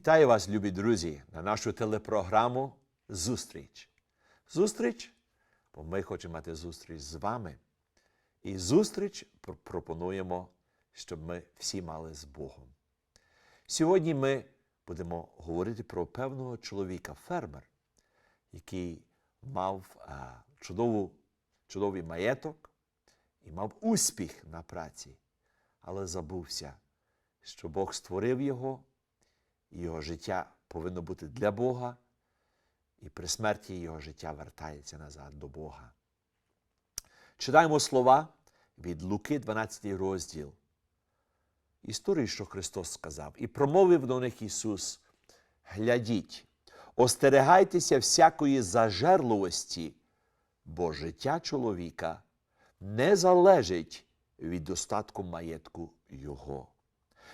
Вітаю вас, любі друзі, на нашу телепрограму Зустріч. Зустріч, бо ми хочемо мати зустріч з вами. І зустріч пропонуємо, щоб ми всі мали з Богом. Сьогодні ми будемо говорити про певного чоловіка, фермер, який мав а, чудову, чудовий маєток і мав успіх на праці, але забувся, що Бог створив його, його життя повинно бути для Бога, і при смерті його життя вертається назад до Бога. Читаємо слова від Луки, 12 розділ. Історію, що Христос сказав, і промовив до них Ісус: Глядіть, остерегайтеся всякої зажерливості, бо життя чоловіка не залежить від достатку маєтку Його.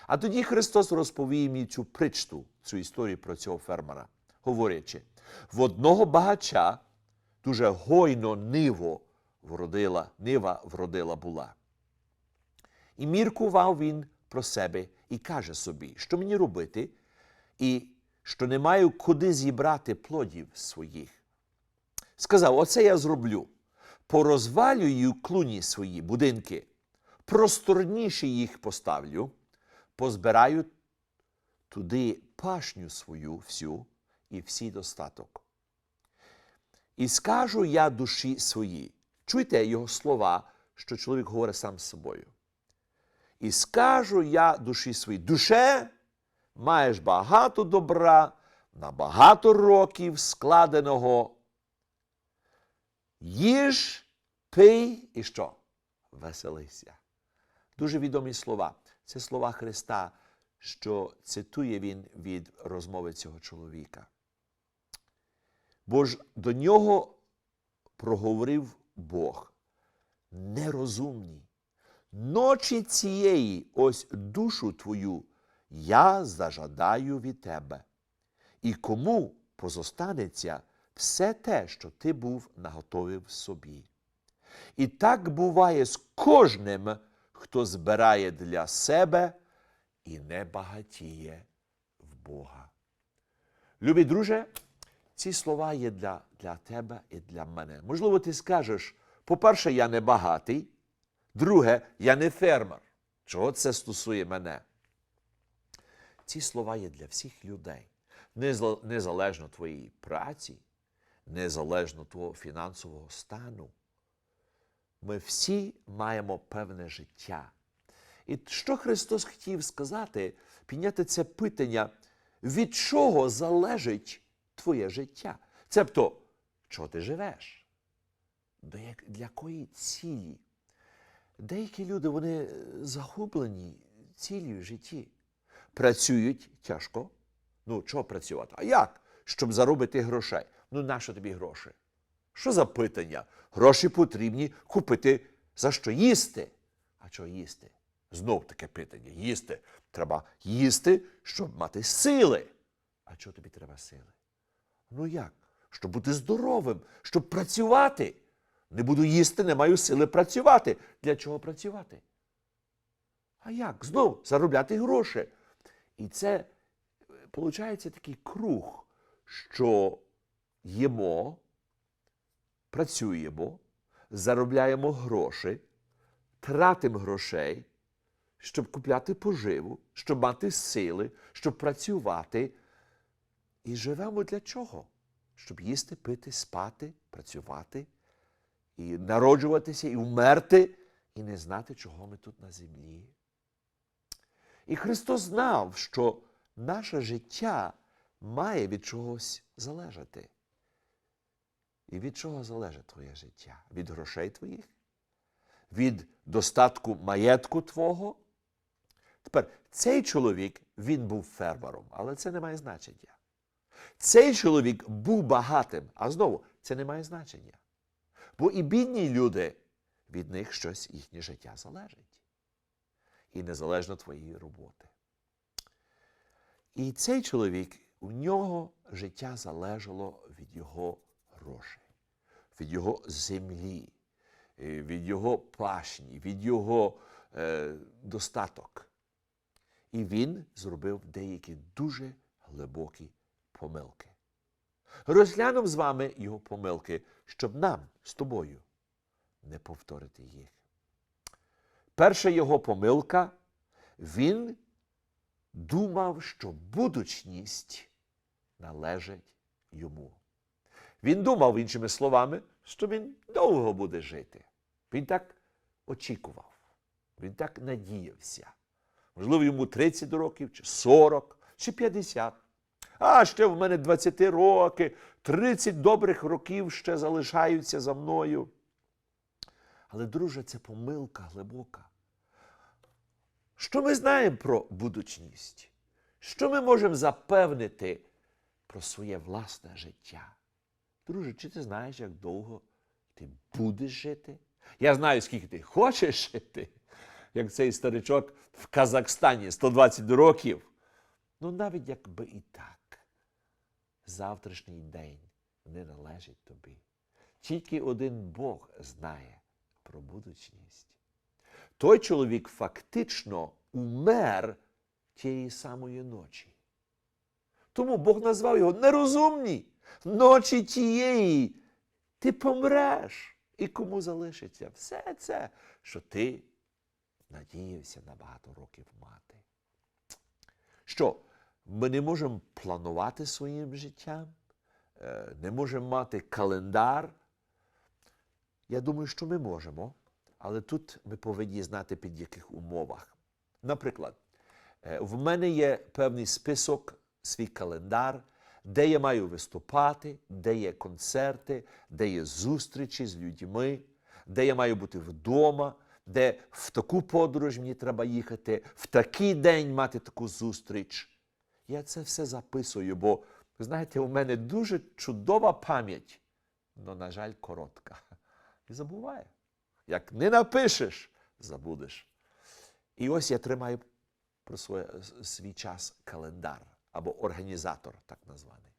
А тоді Христос розповів мені цю притчу, цю історію про цього фермера, говорячи, в одного багача дуже гойно ниво вродила, нива вродила була. І міркував він про себе і каже собі, що мені робити, і що не маю куди зібрати плодів своїх. Сказав: Оце я зроблю. Порозвалюю клуні свої будинки, просторніші їх поставлю, позбираю туди пашню свою всю і всі достаток. І скажу я душі своїй. Чуйте його слова, що чоловік говорить сам з собою. І скажу я душі своїй, душе, маєш багато добра, на багато років складеного. Їж, пий і що? Веселися. Дуже відомі слова. Це слова Христа, що цитує він від розмови цього чоловіка. Бо ж до нього проговорив Бог нерозумні. Ночі цієї ось душу твою я зажадаю від тебе. І кому позостанеться все те, що ти був наготовив собі. І так буває з кожним, хто збирає для себе і не багатіє в Бога. Любі друже, ці слова є для, для тебе і для мене. Можливо, ти скажеш, по-перше, я не багатий, друге, я не фермер. Чого це стосує мене? Ці слова є для всіх людей. Незалежно твоєї праці, незалежно твого фінансового стану. Ми всі маємо певне життя. І що Христос хотів сказати, підняти це питання, від чого залежить твоє життя? Цебто, чого ти живеш? Для якої цілі? Деякі люди вони загублені цілі в житті. Працюють тяжко. Ну, чого працювати? А як? Щоб заробити грошей. Ну, нащо тобі гроші? Що за питання? Гроші потрібні купити за що їсти. А що їсти? Знов таке питання. Їсти. Треба їсти, щоб мати сили. А чого тобі треба сили? Ну як? Щоб бути здоровим, щоб працювати. Не буду їсти, не маю сили працювати. Для чого працювати? А як? Знов заробляти гроші. І це виходить такий круг, що їмо, працюємо, заробляємо гроші, тратимо грошей, щоб купляти поживу, щоб мати сили, щоб працювати. І живемо для чого? Щоб їсти, пити, спати, працювати, і народжуватися, і вмерти, і не знати, чого ми тут на землі. І Христос знав, що наше життя має від чогось залежати. І від чого залежить твоє життя? Від грошей твоїх? Від достатку маєтку твого? Тепер цей чоловік він був фермером, але це не має значення. Цей чоловік був багатим, а знову це не має значення. Бо і бідні люди, від них щось їхнє життя залежить. І незалежно твоєї роботи. І цей чоловік, у нього життя залежало від його грошей, від його землі, е, від його пашні, від його е, достаток. І він зробив деякі дуже глибокі помилки. Розглянемо з вами його помилки, щоб нам з тобою не повторити їх. Перша його помилка, він думав, що будучність належить йому. Він думав, іншими словами, що він довго буде жити. Він так очікував, він так надіявся. Можливо, йому 30 років, чи 40, чи 50. А ще в мене 20 роки, 30 добрих років ще залишаються за мною. Але, друже, це помилка глибока. Що ми знаємо про будучність? Що ми можемо запевнити про своє власне життя? Друже, чи ти знаєш, як довго ти будеш жити? Я знаю, скільки ти хочеш жити, як цей старичок в Казахстані 120 років. Ну, навіть якби і так, завтрашній день не належить тобі. Тільки один Бог знає про будучність. Той чоловік фактично умер тієї самої ночі. Тому Бог назвав його нерозумні. Ночі тієї ти помреш. І кому залишиться все це, що ти надіявся на багато років мати. Що, ми не можемо планувати своїм життям, Е, не можемо мати календар. Я думаю, що ми можемо, але тут ми повинні знати, під яких умовах. Наприклад, е, в мене є певний список, свій календар, де я маю виступати, де є концерти, де є зустрічі з людьми, де я маю бути вдома, де в таку подорож мені треба їхати, в такий день мати таку зустріч. Я це все записую, бо, знаєте, у мене дуже чудова пам'ять, але, на жаль, коротка. І забуває. Як не напишеш, забудеш. І ось я тримаю про своє, свій час календар або організатор, так названий.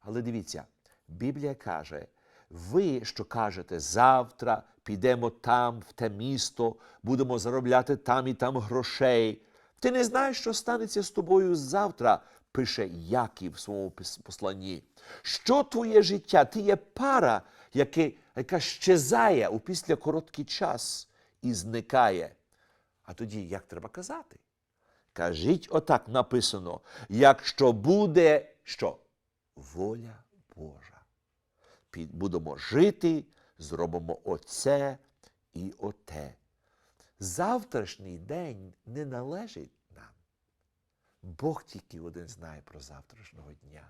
Але дивіться, Біблія каже, ви, що кажете, завтра підемо там, в те місто, будемо заробляти там і там грошей. Ти не знаєш, що станеться з тобою завтра, пише Яків в своєму посланні. Що твоє життя? Ти є пара, яка щезає у після короткий час і зникає. А тоді як треба казати? Кажіть, отак написано, якщо буде що? Воля Божа. Будемо жити, зробимо оце і оте. Завтрашній день не належить нам. Бог тільки один знає про завтрашнього дня.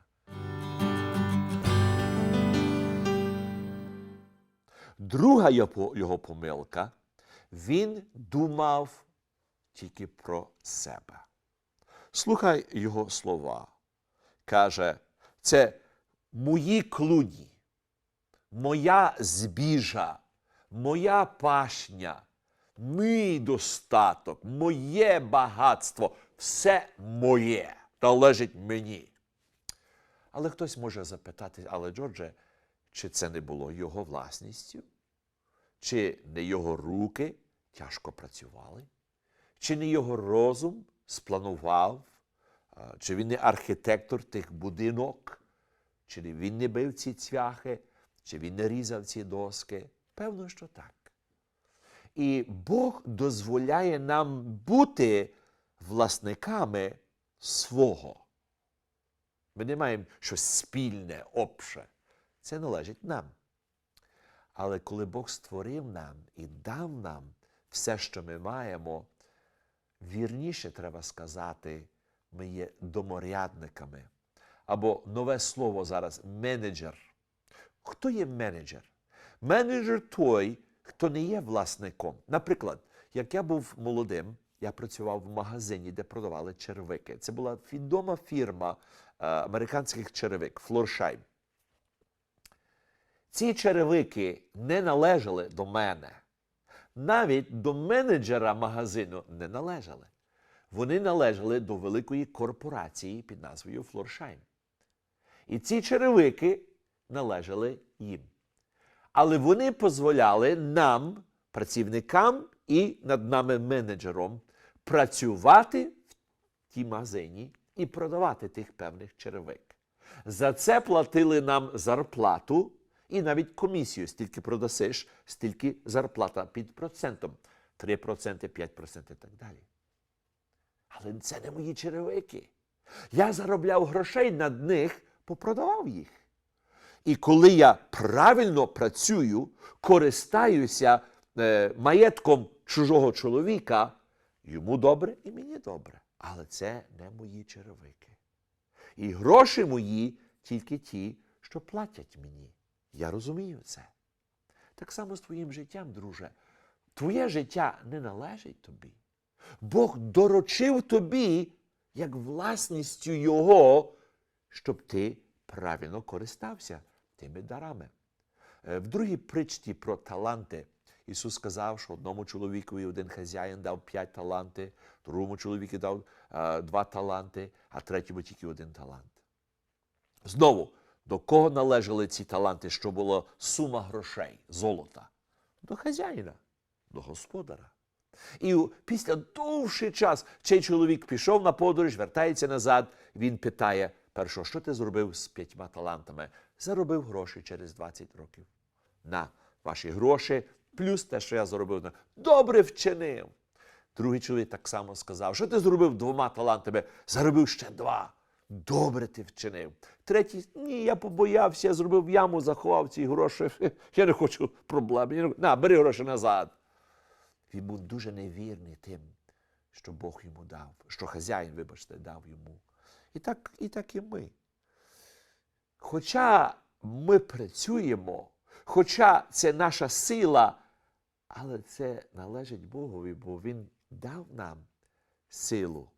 Друга його помилка, він думав тільки про себе. Слухай його слова. Каже, це мої клуні, моя збіжа, моя пашня, мій достаток, моє багатство, все моє належить мені. Але хтось може запитати, але Джордже, чи це не було його власністю? Чи не його руки тяжко працювали? Чи не його розум спланував? Чи він не архітектор тих будинок? Чи не він не бив ці цвяхи? Чи він не різав ці доски? Певно, що так. І Бог дозволяє нам бути власниками свого. Ми не маємо щось спільне, обше. Це належить нам. Але коли Бог створив нам і дав нам все, що ми маємо, вірніше треба сказати, ми є доморядниками. Або нове слово зараз менеджер. Хто є менеджер? Менеджер той, хто не є власником. Наприклад, як я був молодим, я працював в магазині, де продавали черевики. Це була відома фірма е, американських черевик Флоршайм. Ці черевики не належали до мене. Навіть до менеджера магазину не належали. Вони належали до великої корпорації під назвою Флоршайм. І ці черевики належали їм. Але вони дозволяли нам, працівникам і над нами менеджером, працювати в тій магазині і продавати тих певних черевик. За це платили нам зарплату і навіть комісію. Стільки продасиш, стільки зарплата під процентом. 3%, 5% і так далі. Але це не мої черевики. Я заробляв грошей над них, попродавав їх. І коли я правильно працюю, користаюся е, маєтком чужого чоловіка, йому добре і мені добре. Але це не мої черевики. І гроші мої тільки ті, що платять мені. Я розумію це. Так само з твоїм життям, друже. Твоє життя не належить тобі. Бог доручив тобі, як власністю Його, щоб ти правильно користався тими дарами. Е, В другій притчі про таланти Ісус сказав, що одному чоловікові один хазяїн дав п'ять таланти, другому чоловіку дав е, два таланти, а третьому тільки один талант. Знову, до кого належали ці таланти, що була сума грошей, золота? До хазяїна, до господара. І після довший час цей чоловік пішов на подорож, вертається назад. Він питає: першого, що ти зробив з п'ятьма талантами? Заробив гроші через 20 років. На ваші гроші, плюс те, що я заробив. Добре вчинив. Другий чоловік так само сказав, що ти зробив двома талантами, заробив ще два. Добре ти вчинив. Третій, ні, я побоявся, я зробив яму, заховав ці гроші. Я не хочу проблем. Не- На, бери гроші назад. Він був дуже невірний тим, що Бог йому дав, що хазяїн, вибачте, дав йому. І так, і так і ми. Хоча ми працюємо, хоча це наша сила, але це належить Богові, бо Він дав нам силу.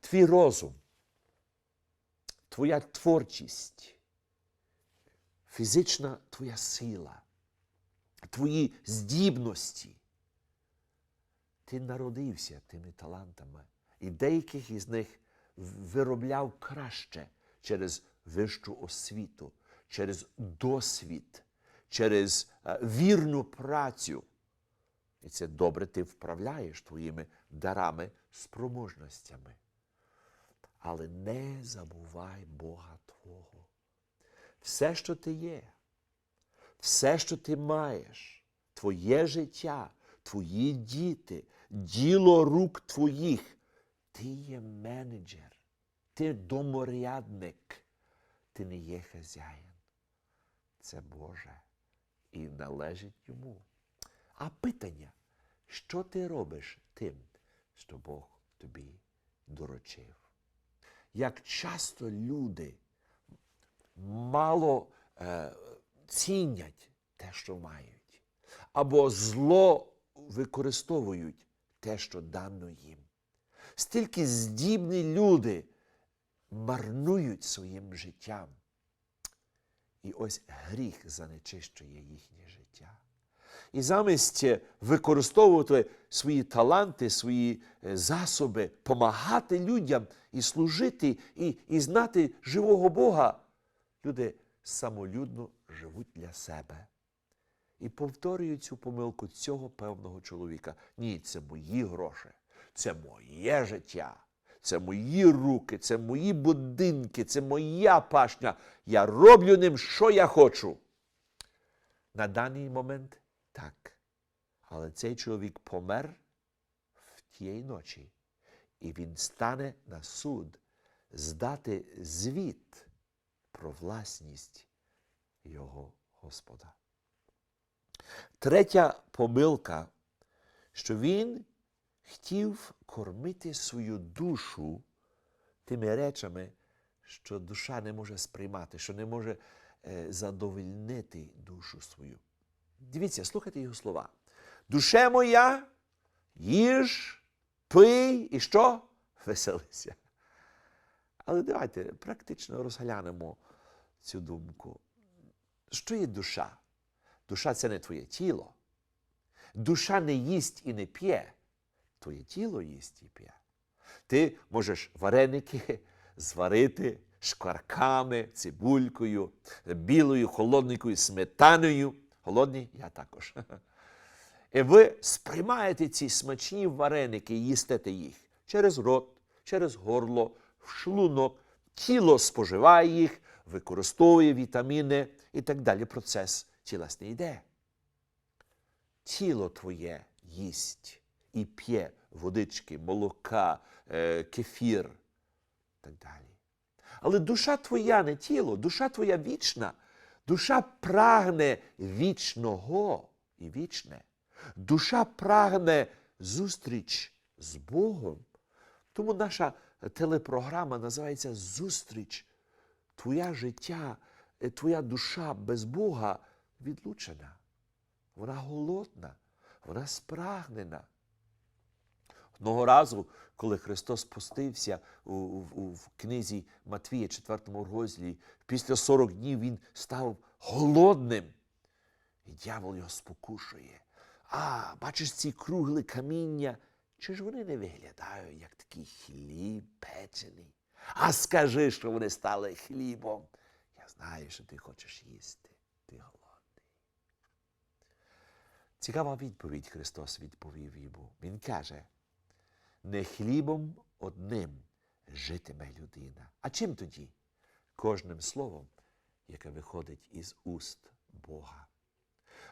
Твій розум, твоя творчість, фізична твоя сила, твої здібності. Ти народився тими талантами, і деяких із них виробляв краще через вищу освіту, через досвід, через е, вірну працю. І це добре ти вправляєш твоїми дарами, спроможностями. Але не забувай Бога Твого. Все, що ти є, все, що ти маєш, твоє життя, твої діти, діло рук твоїх, ти є менеджер, ти доморядник, ти не є хазяїн. Це Боже і належить йому. А питання, що ти робиш тим, що Бог тобі доручив? Як часто люди мало е, цінять те, що мають, або зло використовують те, що дано їм. Стільки здібні люди марнують своїм життям. І ось гріх занечищує їхнє життя. І замість е, використовувати свої таланти, свої е, засоби, помагати людям і служити, і, і знати живого Бога, люди самолюдно живуть для себе. І повторюють цю помилку цього певного чоловіка. Ні, це мої гроші, це моє життя, це мої руки, це мої будинки, це моя пашня. Я роблю ним, що я хочу. На даний момент так. Але цей чоловік помер в тієї ночі, і він стане на суд здати звіт про власність його Господа. Третя помилка, що він хотів кормити свою душу тими речами, що душа не може сприймати, що не може е, задовольнити душу свою. Дивіться, слухайте його слова. Душе моя, їж, пий і що? Веселися. Але давайте практично розглянемо цю думку. Що є душа? Душа це не твоє тіло. Душа не їсть і не п'є. Твоє тіло їсть і п'є. Ти можеш вареники зварити шкварками, цибулькою, білою, холодненькою сметаною. Голодні? Я також. І ви сприймаєте ці смачні вареники і їстете їх через рот, через горло, в шлунок, тіло споживає їх, використовує вітаміни і так далі. Процес тілесний йде. Тіло твоє їсть і п'є водички, молока, е, кефір так далі. Але душа твоя не тіло, душа твоя вічна. Душа прагне вічного і вічне. Душа прагне зустріч з Богом. Тому наша телепрограма називається Зустріч. Твоя життя, е, твоя душа без Бога відлучена. Вона голодна, вона спрагнена. Одного разу, коли Христос спустився у, у, в книзі Матвія, 4 розділі, після 40 днів він став голодним. І дьявол його спокушує. А, бачиш ці круглі каміння, чи ж вони не виглядають, як такий хліб печений? А скажи, що вони стали хлібом. Я знаю, що ти хочеш їсти. Ти голодний. Цікава відповідь Христос відповів йому. Він каже, не хлібом одним житиме людина. А чим тоді? Кожним словом, яке виходить із уст Бога.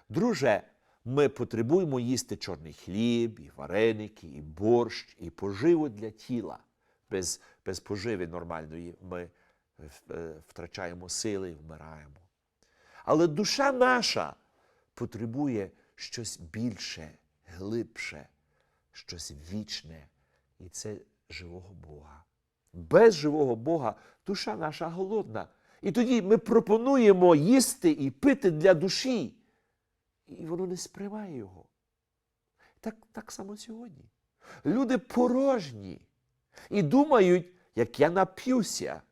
Друже, ми потребуємо їсти чорний хліб, і вареники, і борщ, і поживу для тіла. Без, без поживи нормальної ми е, втрачаємо сили і вмираємо. Але душа наша потребує щось більше, глибше, щось вічне. І це живого Бога. Без живого Бога душа наша голодна. І тоді ми пропонуємо їсти і пити для душі. І воно не сприймає його. Так, так само сьогодні. Люди порожні і думають, як я нап'юся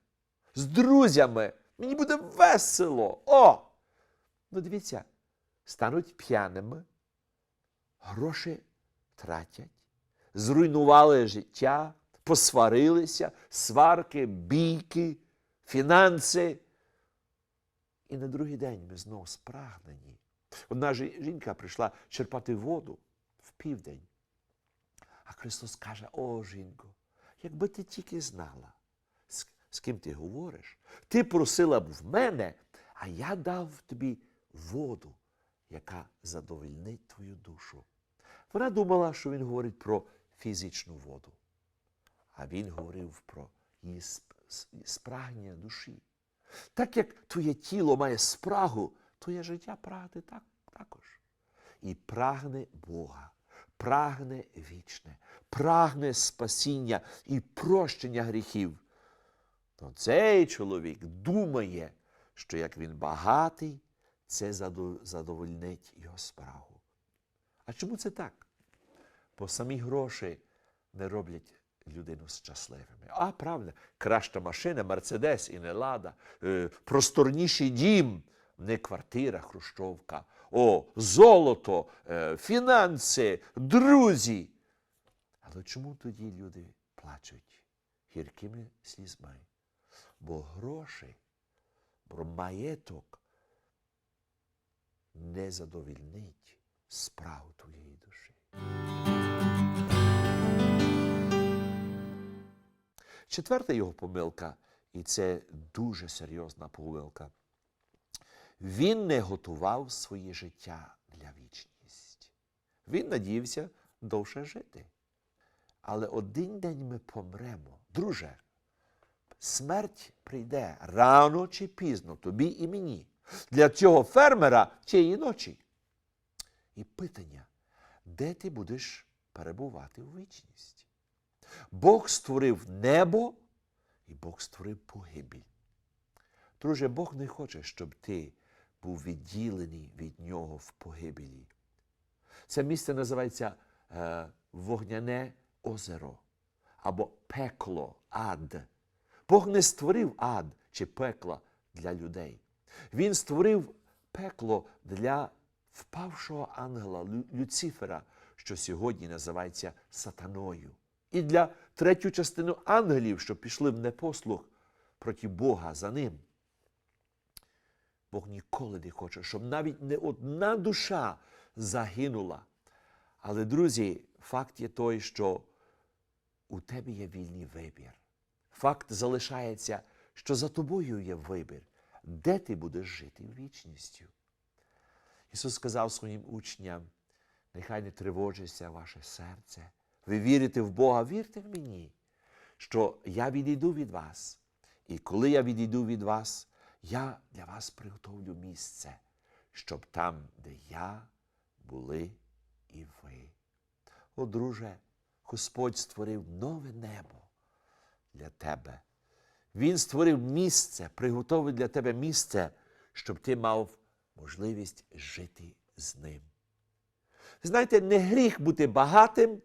з друзями. Мені буде весело. О! Ну дивіться, стануть п'яними, гроші тратять, зруйнували життя, посварилися, сварки, бійки, фінанси. І на другий день ми знову спрагнені. Одна жінка прийшла черпати воду в південь. А Христос каже: О, жінко, якби ти тільки знала, з, з ким ти говориш, ти просила б в мене, а я дав тобі воду, яка задовольнить твою душу. Вона думала, що він говорить про фізичну воду, а він говорив про її спрагнення душі. Так як твоє тіло має спрагу, твоє життя прагне так, також. І прагне Бога, прагне вічне, прагне спасіння і прощення гріхів. То цей чоловік думає, що як він багатий, це задовольнить його спрагу. А чому це так? Бо самі гроші не роблять людину щасливими. А правда, краща машина, Мерседес і не лада, е, просторніший дім, не квартира, хрущовка. О, золото, е, фінанси, друзі. Але чому тоді люди плачуть гіркими слізьми? Бо гроші, бо маєток не задовільнить справу твоєї душі. Четверта його помилка, і це дуже серйозна помилка. Він не готував своє життя для вічності. Він надіявся довше жити. Але один день ми помремо. Друже, смерть прийде рано чи пізно, тобі і мені. Для цього фермера тієї ночі. І питання, де ти будеш перебувати у вічність? Бог створив небо і Бог створив погибель. Друже, Бог не хоче, щоб ти був відділений від нього в погибелі. Це місце називається е, вогняне озеро або пекло, ад. Бог не створив ад чи пекла для людей. Він створив пекло для впавшого ангела Лю- Люцифера, що сьогодні називається сатаною. І для третю частину ангелів, що пішли в непослух проти Бога за ним. Бог ніколи не хоче, щоб навіть не одна душа загинула. Але, друзі, факт є той, що у тебе є вільний вибір. Факт залишається, що за тобою є вибір, де ти будеш жити вічністю. Ісус сказав своїм учням, нехай не тривожиться ваше серце. Ви вірите в Бога, вірте в мені, що я відійду від вас. І коли я відійду від вас, я для вас приготовлю місце, щоб там, де я, були і ви. О, друже, Господь створив нове небо для тебе. Він створив місце, приготовив для тебе місце, щоб ти мав можливість жити з ним. Знаєте, не гріх бути багатим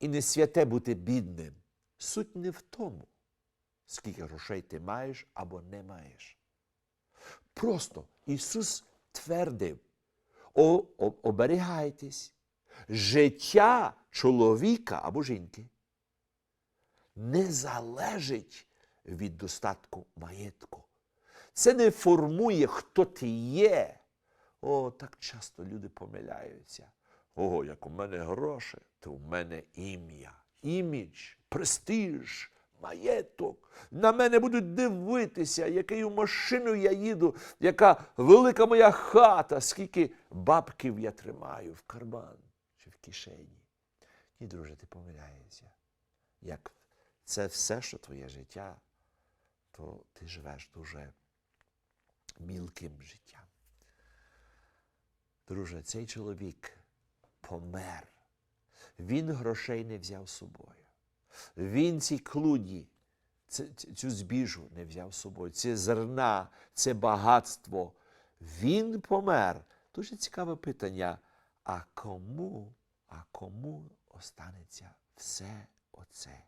і не святе бути бідним. Суть не в тому, скільки грошей ти маєш або не маєш. Просто Ісус твердив, о- оберігайтесь, життя чоловіка або жінки не залежить від достатку маєтку. Це не формує, хто ти є. О, так часто люди помиляються. О, як у мене гроші, то в мене ім'я, імідж, престиж, маєток. На мене будуть дивитися, якою машиною я їду, яка велика моя хата, скільки бабків я тримаю в карман чи в кишені. Ні, друже, ти помиляєшся. Як це все, що твоє життя, то ти живеш дуже мілким життям. Друже, цей чоловік помер. Він грошей не взяв з собою. Він ці ц- цю збіжу не взяв з собою, це зерна, це багатство. Він помер. Дуже цікаве питання. А кому, а кому останеться все оце?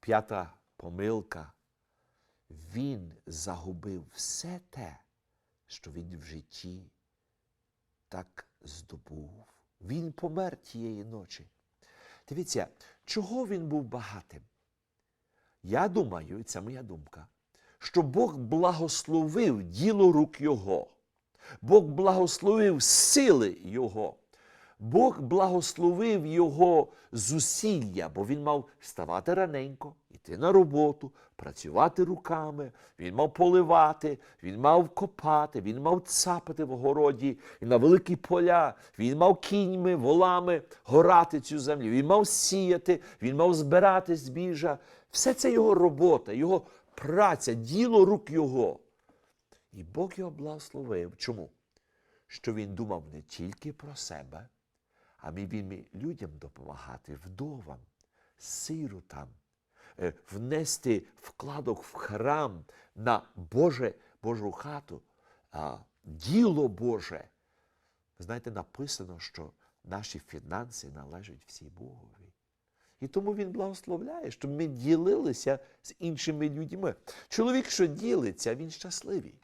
П'ята помилка. Він загубив все те, що він в житті так здобув. Він помер тієї ночі. Дивіться, чого він був багатим? Я думаю, і це моя думка, що Бог благословив діло рук Його. Бог благословив сили Його. Бог благословив його зусилля, бо він мав вставати раненько, йти на роботу, працювати руками, він мав поливати, він мав копати, він мав цапати в городі і на великі поля, він мав кіньми, волами горати цю землю, він мав сіяти, він мав збирати збіжжя. Все це його робота, його праця, діло рук його. І Бог його благословив. Чому? Що він думав не тільки про себе, а міг він людям допомагати, вдовам, сиротам, е, внести вкладок в храм на Боже, Божу хату, діло Боже. Ви знаєте, написано, що наші фінанси належать всі Богові. І тому він благословляє, щоб ми ділилися з іншими людьми. Чоловік, що ділиться, він щасливий.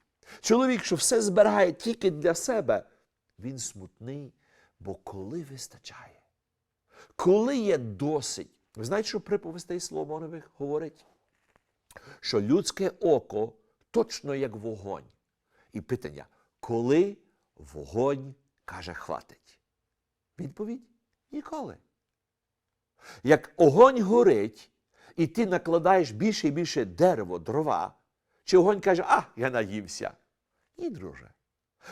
Чоловік, що все збирає тільки для себе, він смутний, бо коли вистачає, коли є досить. Ви знаєте, що приповістей Соломонових говорить? Що людське око точно як вогонь. І питання, коли вогонь каже хватить? Відповідь ніколи. Як огонь горить, і ти накладаєш більше і більше дерево, дрова, чи огонь каже, а, я наївся. Ні, друже.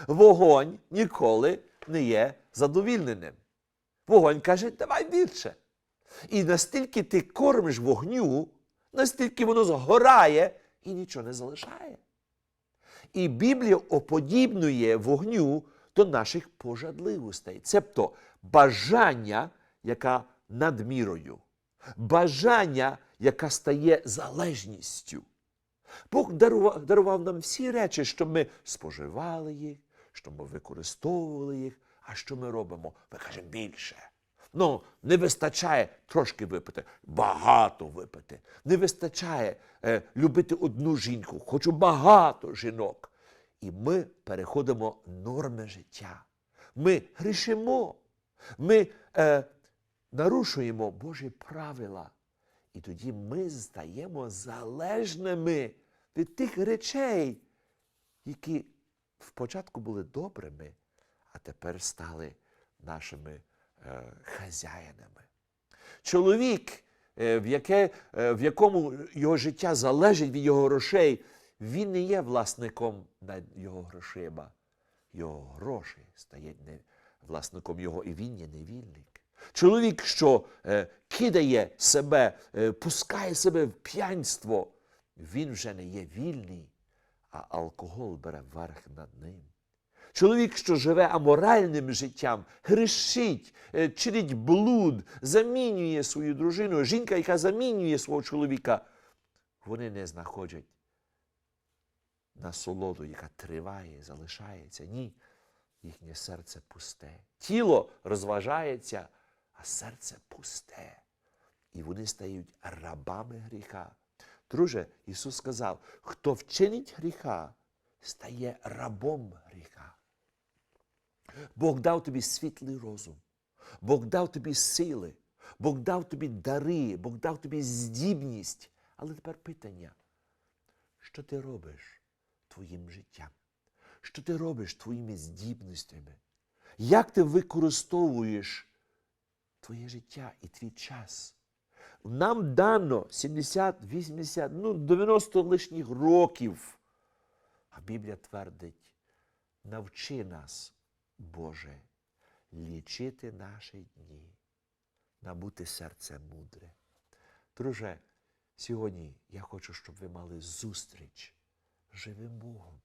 Вогонь ніколи не є задовільненим. Вогонь каже, давай більше. І настільки ти кормиш вогню, настільки воно згорає і нічого не залишає. І Біблія оподібнює вогню до наших пожадливостей, цебто бажання, яка надмірою, бажання, яка стає залежністю. Бог дарував нам всі речі, щоб ми споживали їх, щоб ми використовували їх. А що ми робимо? Ми кажемо більше. Ну, не вистачає трошки випити, багато випити. Не вистачає е, любити одну жінку, хочу багато жінок. І ми переходимо норми життя. Ми грішимо. Ми е, нарушуємо Божі правила. І тоді ми стаємо залежними від тих речей, які спочатку були добрими, а тепер стали нашими е, хазяїнами. Чоловік, е, в, яке, е, в якому його життя залежить від його грошей, він не є власником над його грошима. Його гроші стають не власником його, і він є невільник. Чоловік, що е, кидає себе, е, пускає себе в п'янство, він вже не є вільний, а алкоголь бере верх над ним. Чоловік, що живе аморальним життям, грішить, е, чинить блуд, замінює свою дружину, жінка, яка замінює свого чоловіка, вони не знаходять насолоду, яка триває, залишається. Ні, їхнє серце пусте. Тіло розважається, а серце пусте. І вони стають рабами гріха. Друже, Ісус сказав, хто вчинить гріха, стає рабом гріха. Бог дав тобі світлий розум, Бог дав тобі сили, Бог дав тобі дари, Бог дав тобі здібність. Але тепер питання, що ти робиш твоїм життям? Що ти робиш твоїми здібностями? Як ти використовуєш твоє життя і твій час? Нам дано 70, 80, ну 90 лишніх років. А Біблія твердить, навчи нас, Боже, лічити наші дні, набути серце мудре. Друже, сьогодні я хочу, щоб ви мали зустріч з живим Богом.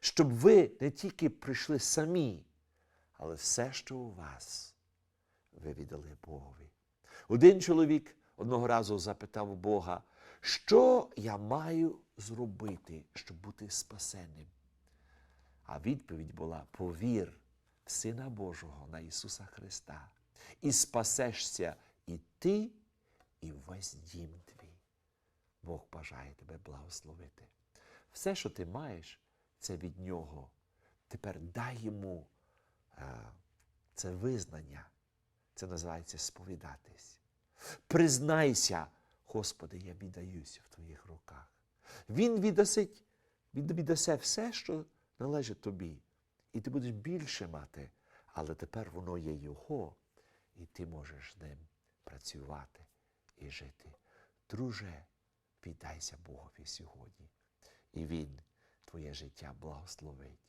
Щоб ви не тільки прийшли самі, але все, що у вас, ви віддали Богові. Один чоловік одного разу запитав Бога, що я маю зробити, щоб бути спасенним. А відповідь була: повір в Сина Божого на Ісуса Христа, і спасешся і ти, і весь дім твій. Бог бажає тебе благословити. Все, що ти маєш, це від Нього. Тепер дай йому а, це визнання. Це називається сповідатись. Признайся, Господи, я віддаюся в Твоїх руках. Він віддасить, він віддасе все, що належить тобі. І ти будеш більше мати, але тепер воно є Його, і ти можеш з ним працювати і жити. Друже, віддайся Богові сьогодні. І Він твоє життя благословить.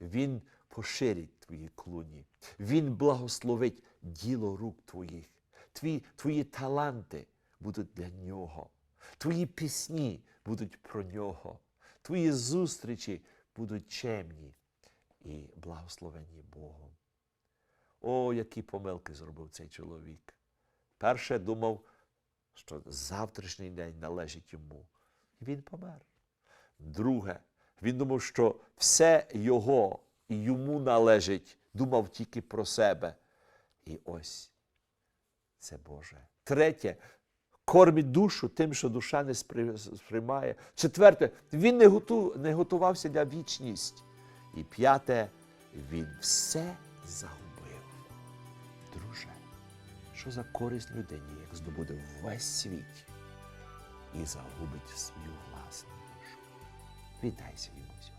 Він поширить твої клуні. Він благословить діло рук твоїх. Твої, твої таланти будуть для нього. Твої пісні будуть про нього. Твої зустрічі будуть чемні і благословені Богом. О, які помилки зробив цей чоловік. Перше думав, що завтрашній день належить йому. І він помер. Друге, він думав, що все його і йому належить, думав тільки про себе. І ось це Боже. Третє, кормить душу тим, що душа не сприймає. Четверте, він не готувався для вічність. І п'яте, він все загубив. Друже, що за користь людині, як здобуде весь світ і загубить свою власну душу? Віддайся йому сьогодні.